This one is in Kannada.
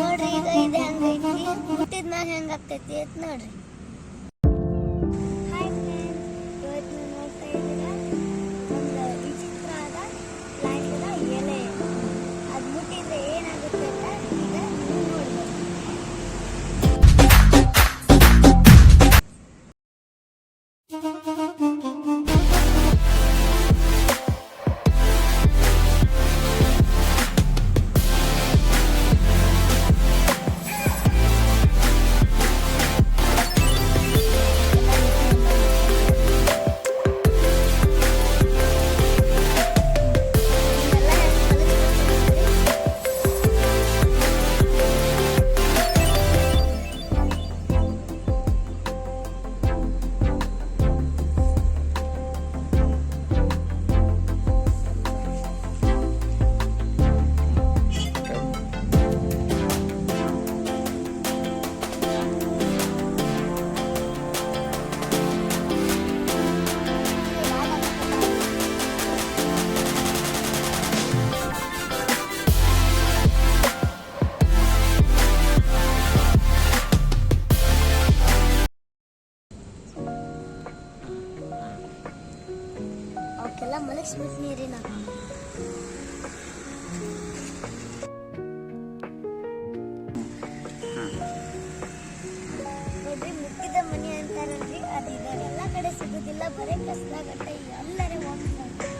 ನೋಡ್ರಿ ಇದು ಇದೆ ಹಂಗೈತಿ ಹುಟ್ಟಿದ ಮ್ಯಾಗ ಹೆಂಗ್ ಆಗ್ತೈತಿ ಅಂತ ನೋಡ್ರಿ. ಅವಕ್ಕೆಲ್ಲ ಮಲಗಿಸ್ಬಿಟ್ಟು ನೀರಿನ ನೋಡ್ರಿ ಮುಕ್ಕಿದ ಮನಿ ಅಂತಾರಲ್ರಿ. ಅದು ಎಲ್ಲ ಕಡೆ ಸಿಗೋದಿಲ್ಲ. ಬರೀ ಕಸ್ಲಾಗತ್ತೆ ಎಲ್ಲರೇ ಹೋಗ್ತಾರೆ.